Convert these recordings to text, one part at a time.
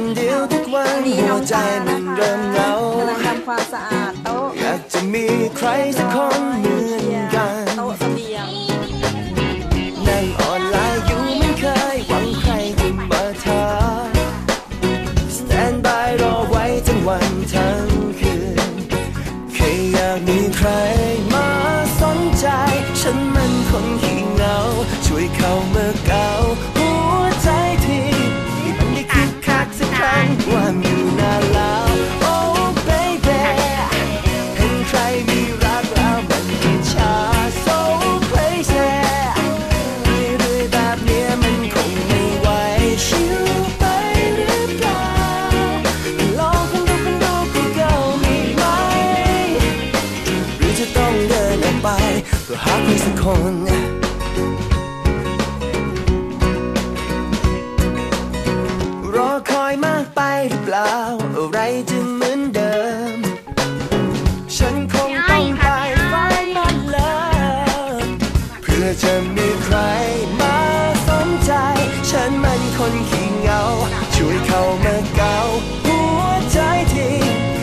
นเดียวทุกวันหัวใจมันเริ่มเหงาทำความสะอาดโต๊ะอยากจะมีใครสักคน หาใครสักคน รอคอยมากไปหรือเปล่า อะไรจะเหมือนเดิม ฉันคงต้องไป find my love เพื่อจะมีใครมาสนใจ ฉันมันคนขี้เหงา ช่วยเข้ามาเกาหัวใจที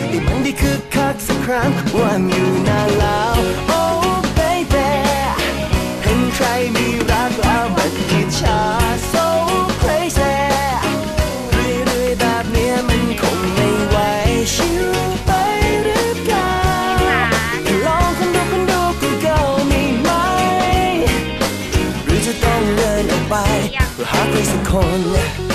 ให้มันได้คึกคักสักครั้งว่าอยู่ เพื่อ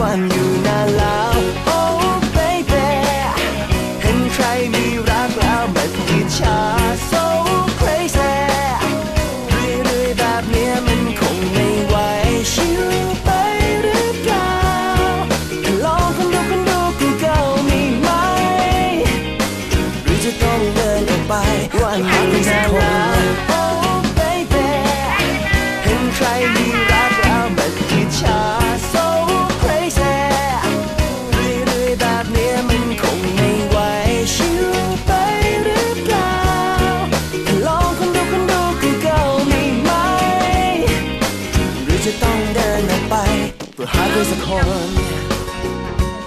วันอยู่นานแล้ว Oh baby เห็นใครมีรักแล้วมันอิจฉา เพื่อสักคน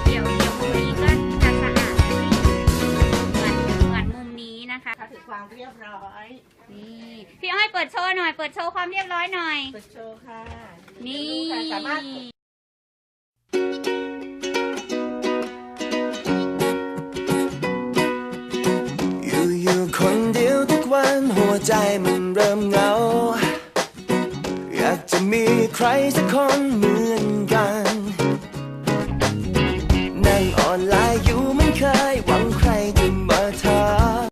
เดี๋ยวเดี๋ยวมุมนี้ก็จะสะอาดเหมือนเหมือนมุมนี้นะคะ ค่ะถือความเรียบร้อยนี่พี่อ้อยเปิดโชว์หน่อย เปิดโชว์ความเรียบร้อยหน่อย เปิดโชว์ค่ะนี่ ดูค่ะสามารถ อยู่อยู่คนเดียวทุกวันหัวใจมันเริ่มเหงา อยากจะมีใครสักคน